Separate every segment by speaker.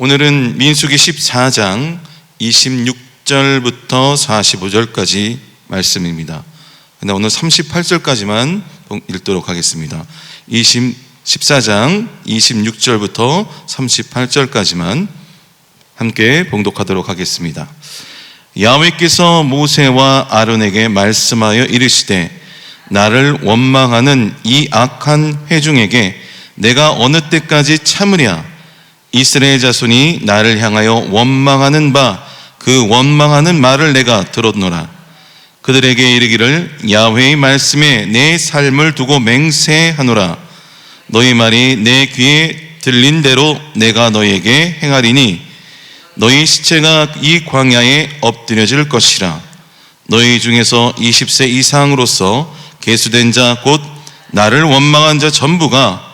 Speaker 1: 오늘은 민수기 14장 26절부터 45절까지 말씀입니다. 근데 오늘 38절까지만 읽도록 하겠습니다. 20, 14장 26절부터 38절까지만 함께 봉독하도록 하겠습니다. 야훼께서 모세와 아론에게 말씀하여 이르시되 나를 원망하는 이 악한 회중에게 내가 어느 때까지 참으랴 이스라엘 자손이 나를 향하여 원망하는 바 그 원망하는 말을 내가 들었노라. 그들에게 이르기를 야훼의 말씀에 내 삶을 두고 맹세하노라. 너희 말이 내 귀에 들린 대로 내가 너희에게 행하리니 너희 시체가 이 광야에 엎드려질 것이라. 너희 중에서 20세 이상으로서 계수된 자 곧 나를 원망한 자 전부가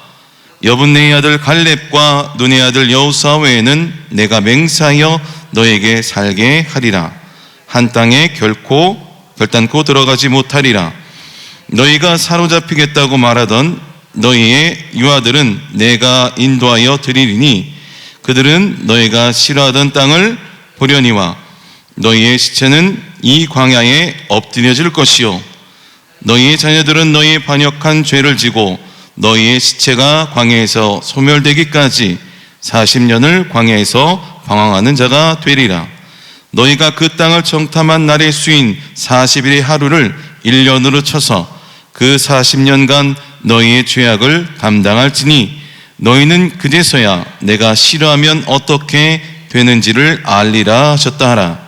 Speaker 1: 여분네의 아들 갈렙과 눈의 아들 여우사 외에는 내가 맹세하여 너에게 살게 하리라. 한 땅에 결코 결단코 들어가지 못하리라. 너희가 사로잡히겠다고 말하던 너희의 유아들은 내가 인도하여 드리리니 그들은 너희가 싫어하던 땅을 보려니와 너희의 시체는 이 광야에 엎드려질 것이요. 너희의 자녀들은 너희의 반역한 죄를 지고 너희의 시체가 광야에서 소멸되기까지 40년을 광야에서 방황하는 자가 되리라. 너희가 그 땅을 정탐한 날의 수인 40일의 하루를 1년으로 쳐서 그 40년간 너희의 죄악을 감당할지니 너희는 그제서야 내가 싫어하면 어떻게 되는지를 알리라 하셨다 하라.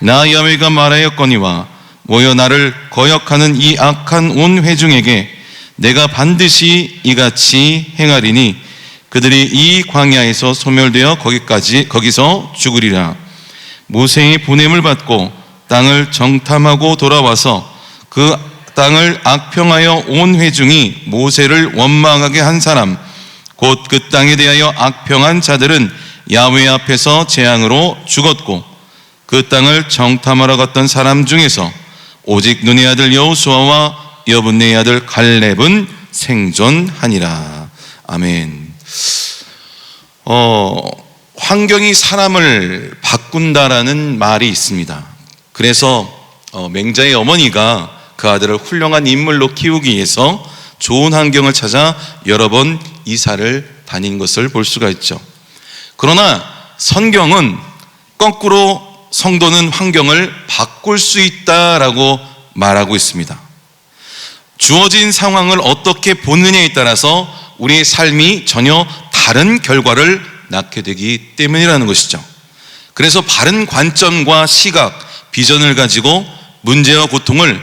Speaker 1: 나 야훼가 말하였거니와 모여 나를 거역하는 이 악한 온 회중에게 내가 반드시 이같이 행하리니 그들이 이 광야에서 소멸되어 거기까지 거기서 죽으리라. 모세의 보냄을 받고 땅을 정탐하고 돌아와서 그 땅을 악평하여 온 회중이 모세를 원망하게 한 사람 곧 그 땅에 대하여 악평한 자들은 야훼 앞에서 재앙으로 죽었고 그 땅을 정탐하러 갔던 사람 중에서 오직 눈의 아들 여호수아와 여분네의 아들 갈렙은 생존하니라. 아멘. 어, 환경이 사람을 바꾼다라는 말이 있습니다. 그래서 어, 맹자의 어머니가 그 아들을 훌륭한 인물로 키우기 위해서 좋은 환경을 찾아 여러 번 이사를 다닌 것을 볼 수가 있죠. 그러나 성경은 거꾸로 성도는 환경을 바꿀 수 있다라고 말하고 있습니다. 주어진 상황을 어떻게 보느냐에 따라서 우리의 삶이 전혀 다른 결과를 낳게 되기 때문이라는 것이죠. 그래서 바른 관점과 시각, 비전을 가지고 문제와 고통을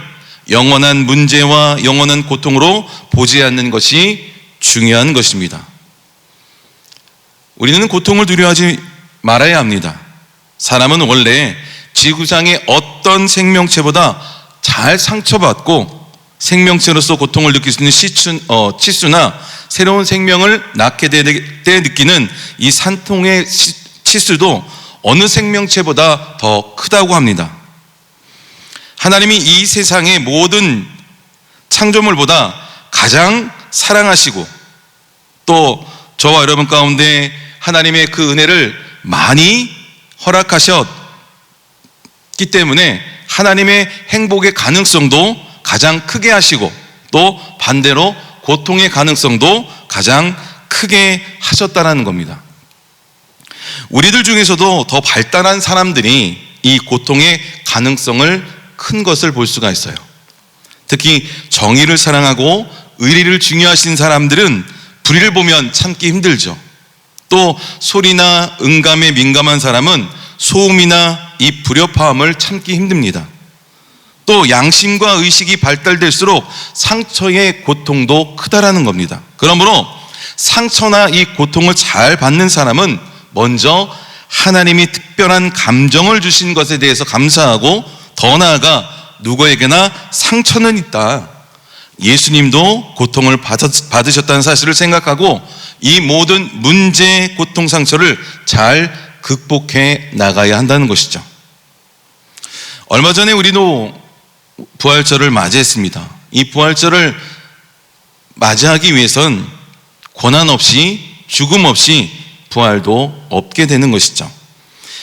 Speaker 1: 영원한 문제와 영원한 고통으로 보지 않는 것이 중요한 것입니다. 우리는 고통을 두려워하지 말아야 합니다. 사람은 원래 지구상의 어떤 생명체보다 잘 상처받고 생명체로서 고통을 느낄 수 있는 시추, 어, 치수나 새로운 생명을 낳게 될 때 느끼는 이 산통의 치수도 어느 생명체보다 더 크다고 합니다. 하나님이 이 세상의 모든 창조물보다 가장 사랑하시고 또 저와 여러분 가운데 하나님의 그 은혜를 많이 허락하셨기 때문에 하나님의 행복의 가능성도 가장 크게 하시고 또 반대로 고통의 가능성도 가장 크게 하셨다는 겁니다. 우리들 중에서도 더 발달한 사람들이 이 고통의 가능성을 큰 것을 볼 수가 있어요. 특히 정의를 사랑하고 의리를 중요하신 사람들은 불의를 보면 참기 힘들죠. 또 소리나 음감에 민감한 사람은 소음이나 이 불협화음을 참기 힘듭니다. 또 양심과 의식이 발달될수록 상처의 고통도 크다라는 겁니다. 그러므로 상처나 이 고통을 잘 받는 사람은 먼저 하나님이 특별한 감정을 주신 것에 대해서 감사하고 더 나아가 누구에게나 상처는 있다. 예수님도 고통을 받으셨다는 사실을 생각하고 이 모든 문제, 고통, 상처를 잘 극복해 나가야 한다는 것이죠. 얼마 전에 우리도 부활절을 맞이했습니다. 이 부활절을 맞이하기 위해선 고난 없이 죽음 없이 부활도 없게 되는 것이죠.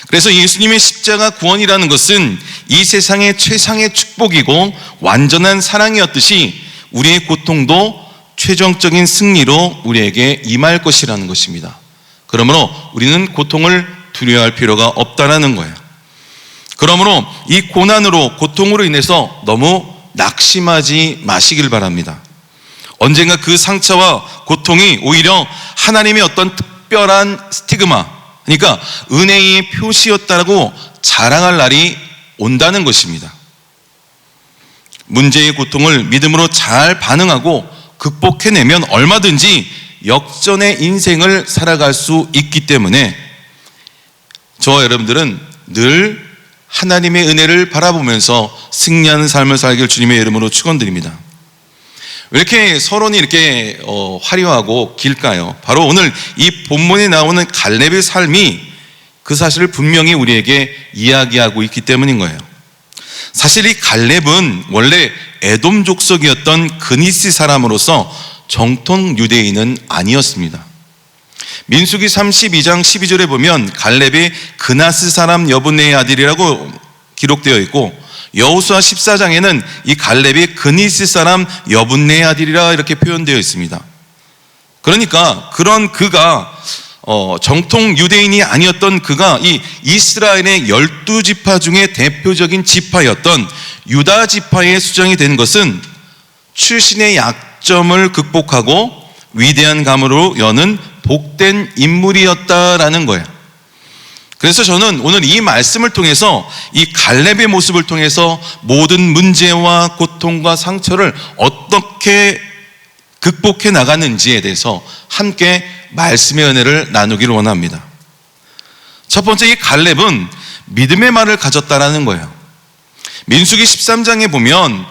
Speaker 1: 그래서 예수님의 십자가 구원이라는 것은 이 세상의 최상의 축복이고 완전한 사랑이었듯이 우리의 고통도 최종적인 승리로 우리에게 임할 것이라는 것입니다. 그러므로 우리는 고통을 두려워할 필요가 없다라는 거예요. 그러므로 이 고난으로 고통으로 인해서 너무 낙심하지 마시길 바랍니다. 언젠가 그 상처와 고통이 오히려 하나님의 어떤 특별한 스티그마, 그러니까 은혜의 표시였다라고 자랑할 날이 온다는 것입니다. 문제의 고통을 믿음으로 잘 반응하고 극복해내면 얼마든지 역전의 인생을 살아갈 수 있기 때문에 저와 여러분들은 늘 하나님의 은혜를 바라보면서 승리하는 삶을 살길 주님의 이름으로 축원드립니다. 왜 이렇게 서론이 이렇게 어, 화려하고 길까요? 바로 오늘 이 본문에 나오는 갈렙의 삶이 그 사실을 분명히 우리에게 이야기하고 있기 때문인 거예요. 사실 이 갈렙은 원래 에돔 족속이었던 그니스 사람으로서 정통 유대인은 아니었습니다. 민수기 32장 12절에 보면 갈렙이 그나스 사람 여분네의 아들이라고 기록되어 있고 여호수아 14장에는 이 갈렙이 그니스 사람 여분네의 아들이라 이렇게 표현되어 있습니다. 그러니까 그런 그가 어, 정통 유대인이 아니었던 그가 이 이스라엘의 열두 지파 중에 대표적인 지파였던 유다 지파에 수정이 된 것은 출신의 약점을 극복하고 위대한 감으로 여는 복된 인물이었다라는 거예요. 그래서 저는 오늘 이 말씀을 통해서 이 갈렙의 모습을 통해서 모든 문제와 고통과 상처를 어떻게 극복해 나가는지에 대해서 함께 말씀의 은혜를 나누기를 원합니다. 첫 번째 이 갈렙은 믿음의 말을 가졌다라는 거예요. 민수기 13장에 보면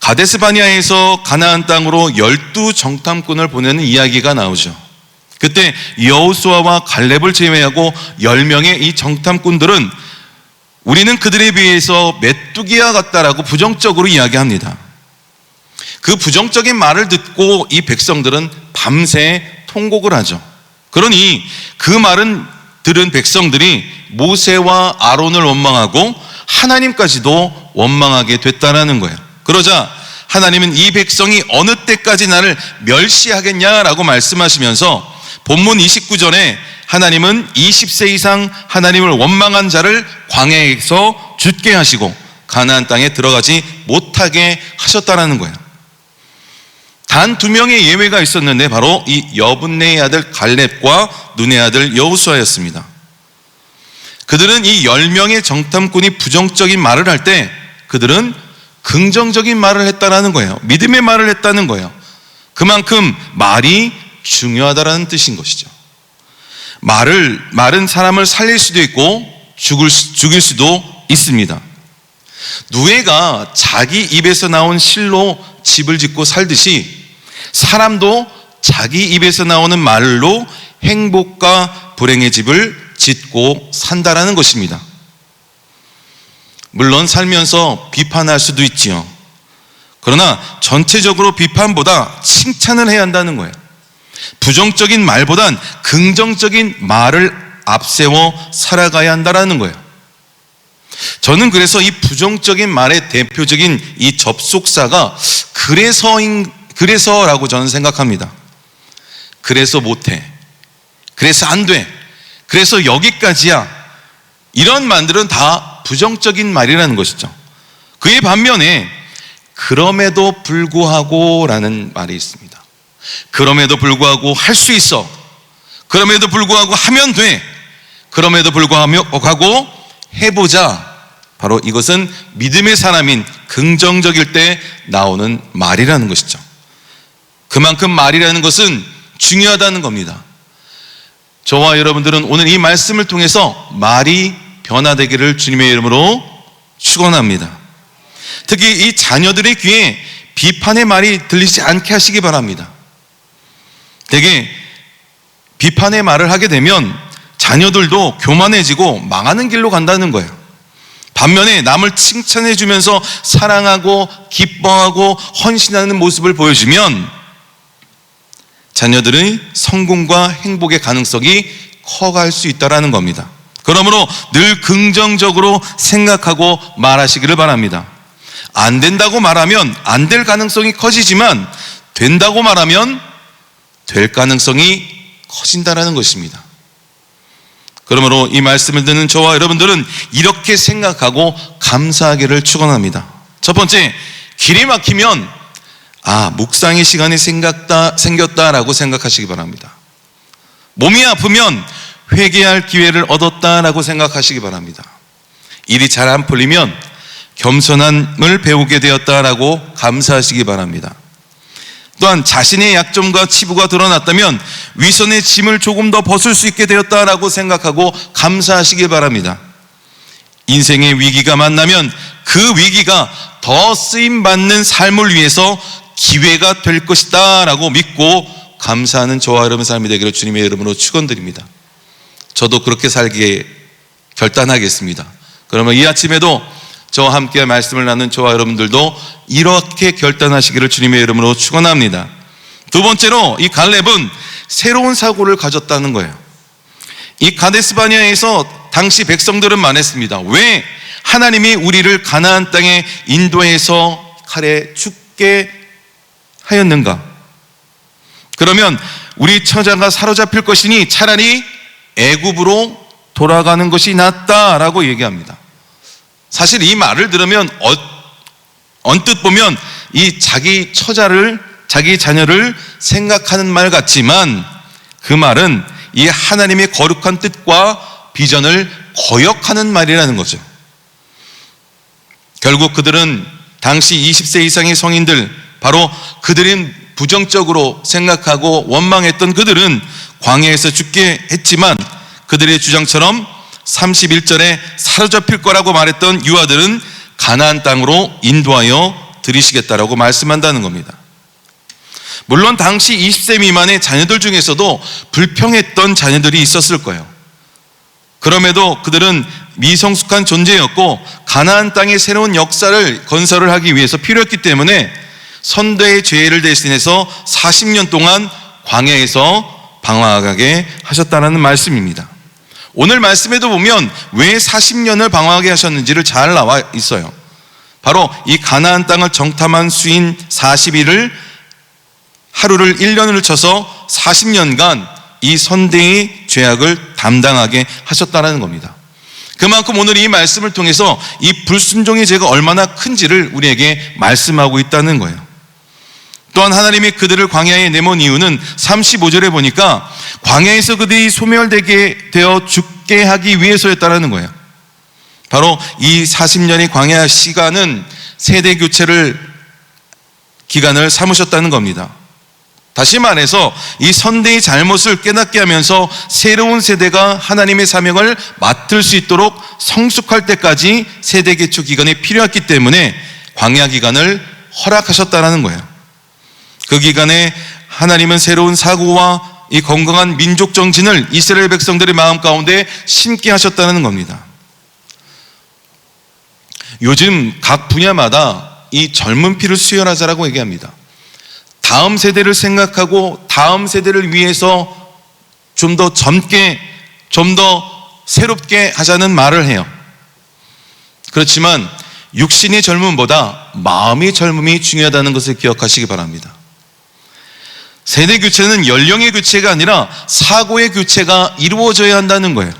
Speaker 1: 가데스 바니아에서 가나안 땅으로 열두 정탐꾼을 보내는 이야기가 나오죠. 그때 여호수아와 갈렙을 제외하고 10명의 이 정탐꾼들은 우리는 그들에 비해서 메뚜기와 같다라고 부정적으로 이야기합니다. 그 부정적인 말을 듣고 이 백성들은 밤새 통곡을 하죠. 그러니 그 말은 들은 백성들이 모세와 아론을 원망하고 하나님까지도 원망하게 됐다라는 거예요. 그러자 하나님은 이 백성이 어느 때까지 나를 멸시하겠냐라고 말씀하시면서 본문 29절에 하나님은 20세 이상 하나님을 원망한 자를 광야에서 죽게 하시고 가나안 땅에 들어가지 못하게 하셨다라는 거예요. 단 두 명의 예외가 있었는데 바로 이 여분네의 아들 갈렙과 눈의 아들 여우수아였습니다. 그들은 이열 명의 정탐꾼이 부정적인 말을 할 때 그들은 긍정적인 말을 했다라는 거예요. 믿음의 말을 했다는 거예요. 그만큼 말이 중요하다라는 뜻인 것이죠. 말을 말은 사람을 살릴 수도 있고 죽을 죽일 수도 있습니다. 누에가 자기 입에서 나온 실로 집을 짓고 살듯이 사람도 자기 입에서 나오는 말로 행복과 불행의 집을 짓고 산다라는 것입니다. 물론 살면서 비판할 수도 있지요. 그러나 전체적으로 비판보다 칭찬을 해야 한다는 거예요. 부정적인 말보단 긍정적인 말을 앞세워 살아가야 한다라는 거예요. 저는 그래서 이 부정적인 말의 대표적인 이 접속사가 그래서인 그래서라고 저는 생각합니다. 그래서 못해. 그래서 안 돼. 그래서 여기까지야. 이런 말들은 다 부정적인 말이라는 것이죠. 그의 반면에 그럼에도 불구하고라는 말이 있습니다. 그럼에도 불구하고 할 수 있어. 그럼에도 불구하고 하면 돼. 그럼에도 불구하고 해보자. 바로 이것은 믿음의 사람인 긍정적일 때 나오는 말이라는 것이죠. 그만큼 말이라는 것은 중요하다는 겁니다. 저와 여러분들은 오늘 이 말씀을 통해서 말이 변화되기를 주님의 이름으로 축원합니다. 특히 이 자녀들의 귀에 비판의 말이 들리지 않게 하시기 바랍니다. 되게 비판의 말을 하게 되면 자녀들도 교만해지고 망하는 길로 간다는 거예요. 반면에 남을 칭찬해 주면서 사랑하고 기뻐하고 헌신하는 모습을 보여주면 자녀들의 성공과 행복의 가능성이 커갈 수 있다라는 겁니다. 그러므로 늘 긍정적으로 생각하고 말하시기를 바랍니다. 안 된다고 말하면 안 될 가능성이 커지지만 된다고 말하면 될 가능성이 커진다라는 것입니다. 그러므로 이 말씀을 듣는 저와 여러분들은 이렇게 생각하고 감사하기를 축원합니다. 첫 번째, 길이 막히면 아, 묵상의 시간이 생겼다, 생겼다라고 생각하시기 바랍니다. 몸이 아프면 회개할 기회를 얻었다라고 생각하시기 바랍니다. 일이 잘 안 풀리면 겸손함을 배우게 되었다라고 감사하시기 바랍니다. 또한 자신의 약점과 치부가 드러났다면 위선의 짐을 조금 더 벗을 수 있게 되었다라고 생각하고 감사하시기 바랍니다. 인생의 위기가 만나면 그 위기가 더 쓰임 받는 삶을 위해서 기회가 될 것이다라고 믿고 감사하는 저와 여러분 삶이 되기를 주님의 이름으로 축원드립니다. 저도 그렇게 살기에 결단하겠습니다. 그러면 이 아침에도 저와 함께 말씀을 나눈 저와 여러분들도 이렇게 결단하시기를 주님의 이름으로 축원합니다. 두 번째로 이 갈렙은 새로운 사고를 가졌다는 거예요. 이 가데스바니아에서 당시 백성들은 말했습니다. 왜 하나님이 우리를 가나안 땅에 인도해서 칼에 죽게 하였는가? 그러면 우리 처자가 사로잡힐 것이니 차라리 애굽으로 돌아가는 것이 낫다라고 얘기합니다. 사실 이 말을 들으면 어, 언뜻 보면 이 자기 처자를 자기 자녀를 생각하는 말 같지만 그 말은 이 하나님의 거룩한 뜻과 비전을 거역하는 말이라는 거죠. 결국 그들은 당시 20세 이상의 성인들 바로 그들은 부정적으로 생각하고 원망했던 그들은 광야에서 죽게 했지만 그들의 주장처럼 31절에 사로잡힐 거라고 말했던 유아들은 가나안 땅으로 인도하여 들이시겠다라고 말씀한다는 겁니다. 물론 당시 20세 미만의 자녀들 중에서도 불평했던 자녀들이 있었을 거예요. 그럼에도 그들은 미성숙한 존재였고 가나안 땅의 새로운 역사를 건설을 하기 위해서 필요했기 때문에 선대의 죄를 대신해서 40년 동안 광야에서 방황하게 하셨다는 말씀입니다. 오늘 말씀에도 보면 왜 40년을 방황하게 하셨는지를 잘 나와 있어요. 바로 이 가나안 땅을 정탐한 수인 40일을 하루를 1년을 쳐서 40년간 이 선대의 죄악을 담당하게 하셨다는 겁니다. 그만큼 오늘 이 말씀을 통해서 이 불순종의 죄가 얼마나 큰지를 우리에게 말씀하고 있다는 거예요. 또한 하나님이 그들을 광야에 내몬 이유는 35절에 보니까 광야에서 그들이 소멸되게 되어 죽게 하기 위해서였다는 거예요. 바로 이 40년의 광야 시간은 세대 교체를 기간을 삼으셨다는 겁니다. 다시 말해서 이 선대의 잘못을 깨닫게 하면서 새로운 세대가 하나님의 사명을 맡을 수 있도록 성숙할 때까지 세대 개초 기간이 필요했기 때문에 광야 기간을 허락하셨다는 거예요. 그 기간에 하나님은 새로운 사고와 이 건강한 민족 정신을 이스라엘 백성들의 마음 가운데 심게 하셨다는 겁니다. 요즘 각 분야마다 이 젊은 피를 수혈하자라고 얘기합니다. 다음 세대를 생각하고 다음 세대를 위해서 좀 더 젊게, 좀 더 새롭게 하자는 말을 해요. 그렇지만 육신의 젊음보다 마음의 젊음이 중요하다는 것을 기억하시기 바랍니다. 세대 교체는 연령의 교체가 아니라 사고의 교체가 이루어져야 한다는 거예요.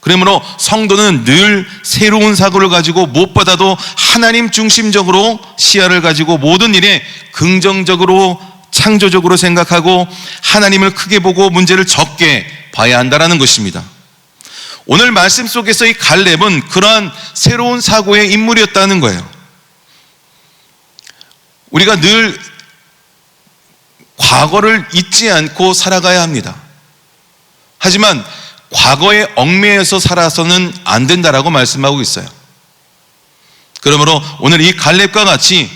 Speaker 1: 그러므로 성도는 늘 새로운 사고를 가지고 무엇보다도 하나님 중심적으로 시야를 가지고 모든 일에 긍정적으로 창조적으로 생각하고 하나님을 크게 보고 문제를 적게 봐야 한다라는 것입니다. 오늘 말씀 속에서 이 갈렙은 그러한 새로운 사고의 인물이었다는 거예요. 우리가 늘 과거를 잊지 않고 살아가야 합니다. 하지만 과거에 얽매여서 살아서는 안 된다라고 말씀하고 있어요. 그러므로 오늘 이 갈렙과 같이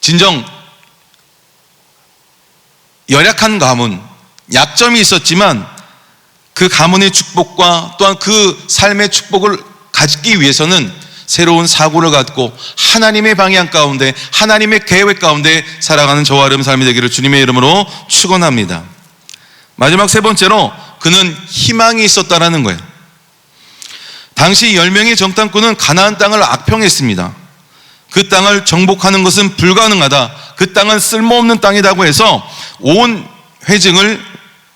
Speaker 1: 진정 열약한 가문, 약점이 있었지만 그 가문의 축복과 또한 그 삶의 축복을 가지기 위해서는 새로운 사고를 갖고 하나님의 방향 가운데 하나님의 계획 가운데 살아가는 저와 여러분 삶이 되기를 주님의 이름으로 축원합니다. 마지막 세 번째로 그는 희망이 있었다라는 거예요. 당시 10명의 정탐꾼은 가나안 땅을 악평했습니다. 그 땅을 정복하는 것은 불가능하다. 그 땅은 쓸모없는 땅이라고 해서 온 회증을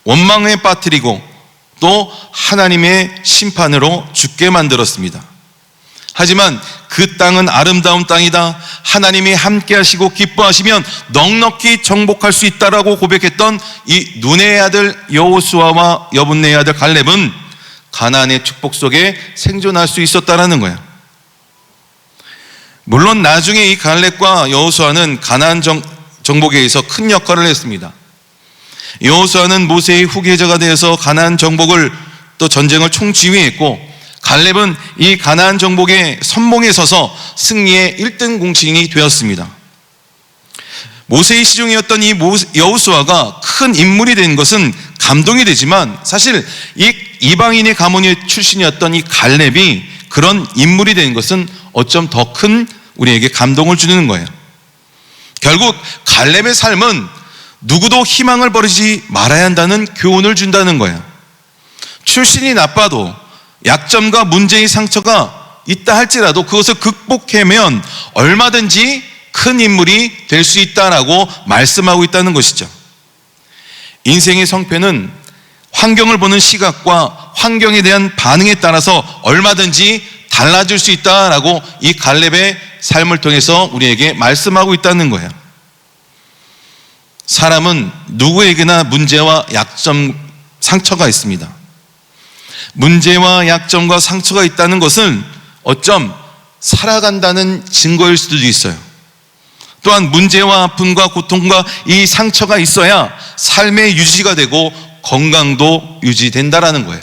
Speaker 1: 원망에 빠뜨리고 또 하나님의 심판으로 죽게 만들었습니다. 하지만 그 땅은 아름다운 땅이다. 하나님이 함께 하시고 기뻐하시면 넉넉히 정복할 수 있다라고 고백했던 이 눈의 아들 여호수아와 여분네의 아들 갈렙은 가나안의 축복 속에 생존할 수 있었다라는 거야. 물론 나중에 이 갈렙과 여호수아는 가나안 정, 정복에 의해서 큰 역할을 했습니다. 여호수아는 모세의 후계자가 되어서 가나안 정복을 또 전쟁을 총지휘했고 갈렙은 이 가나안 정복의 선봉에 서서 승리의 1등 공신이 되었습니다. 모세의 시종이었던 이 여호수아가 큰 인물이 된 것은 감동이 되지만 사실 이 이방인의 가문의 출신이었던 이 갈렙이 그런 인물이 된 것은 어쩜 더 큰 우리에게 감동을 주는 거예요. 결국 갈렙의 삶은 누구도 희망을 버리지 말아야 한다는 교훈을 준다는 거예요. 출신이 나빠도 약점과 문제의 상처가 있다 할지라도 그것을 극복하면 얼마든지 큰 인물이 될 수 있다라고 말씀하고 있다는 것이죠. 인생의 성패는 환경을 보는 시각과 환경에 대한 반응에 따라서 얼마든지 달라질 수 있다라고 이 갈렙의 삶을 통해서 우리에게 말씀하고 있다는 거예요. 사람은 누구에게나 문제와 약점, 상처가 있습니다. 문제와 약점과 상처가 있다는 것은 어쩜 살아간다는 증거일 수도 있어요. 또한 문제와 아픔과 고통과 이 상처가 있어야 삶의 유지가 되고 건강도 유지된다라는 거예요.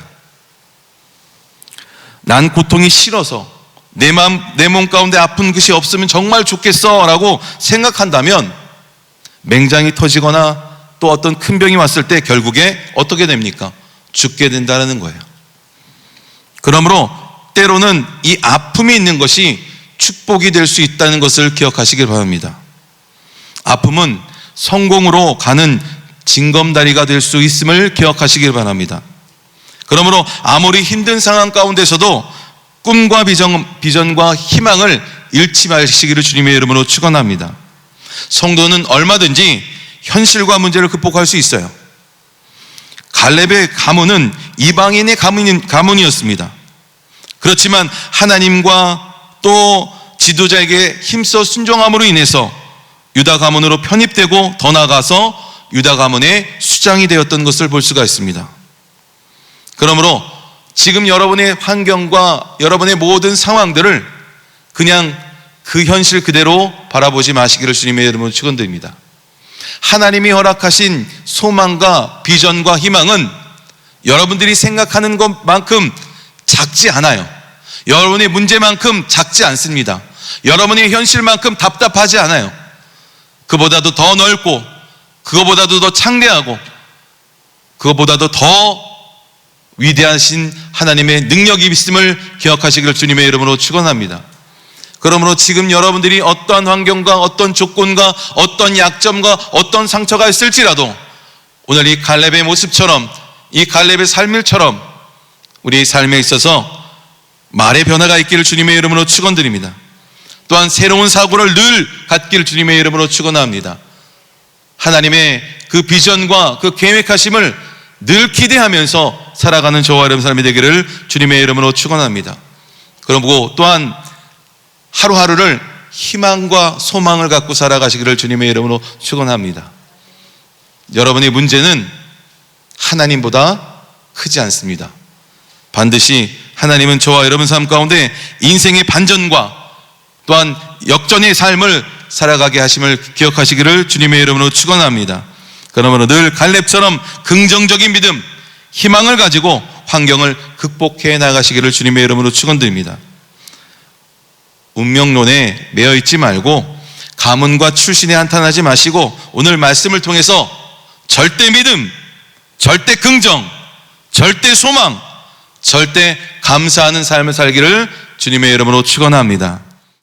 Speaker 1: 난 고통이 싫어서 내 마음, 내 몸 가운데 아픈 것이 없으면 정말 좋겠어 라고 생각한다면 맹장이 터지거나 또 어떤 큰 병이 왔을 때 결국에 어떻게 됩니까? 죽게 된다는 거예요. 그러므로 때로는 이 아픔이 있는 것이 축복이 될 수 있다는 것을 기억하시길 바랍니다. 아픔은 성공으로 가는 징검다리가 될 수 있음을 기억하시길 바랍니다. 그러므로 아무리 힘든 상황 가운데서도 꿈과 비전, 비전과 희망을 잃지 마시기를 주님의 이름으로 축원합니다. 성도는 얼마든지 현실과 문제를 극복할 수 있어요. 갈렙의 가문은 이방인의 가문이었습니다. 그렇지만 하나님과 또 지도자에게 힘써 순종함으로 인해서 유다 가문으로 편입되고 더 나아가서 유다 가문의 수장이 되었던 것을 볼 수가 있습니다. 그러므로 지금 여러분의 환경과 여러분의 모든 상황들을 그냥 그 현실 그대로 바라보지 마시기를 주님의 이름으로 축원드립니다. 하나님이 허락하신 소망과 비전과 희망은 여러분들이 생각하는 것만큼 작지 않아요. 여러분의 문제만큼 작지 않습니다. 여러분의 현실만큼 답답하지 않아요. 그보다도 더 넓고, 그거보다도 더 창대하고, 그거보다도 더 위대하신 하나님의 능력이 있음을 기억하시기를 주님의 이름으로 축원합니다. 그러므로 지금 여러분들이 어떠한 환경과 어떤 조건과 어떤 약점과 어떤 상처가 있을지라도 오늘 이 갈렙의 모습처럼 이 갈렙의 삶일처럼 우리 삶에 있어서 말의 변화가 있기를 주님의 이름으로 축원드립니다. 또한 새로운 사고를 늘 갖기를 주님의 이름으로 축원합니다. 하나님의 그 비전과 그 계획하심을 늘 기대하면서 살아가는 저와 여러분 삶이 되기를 주님의 이름으로 축원합니다. 그리고 또한 하루하루를 희망과 소망을 갖고 살아가시기를 주님의 이름으로 축원합니다. 여러분의 문제는 하나님보다 크지 않습니다. 반드시 하나님은 저와 여러분 삶 가운데 인생의 반전과 또한 역전의 삶을 살아가게 하심을 기억하시기를 주님의 이름으로 축원합니다. 그러므로 늘 갈렙처럼 긍정적인 믿음, 희망을 가지고 환경을 극복해 나가시기를 주님의 이름으로 축원드립니다. 운명론에 매여 있지 말고 가문과 출신에 한탄하지 마시고 오늘 말씀을 통해서 절대 믿음, 절대 긍정, 절대 소망, 절대 감사하는 삶을 살기를 주님의 이름으로 축원합니다.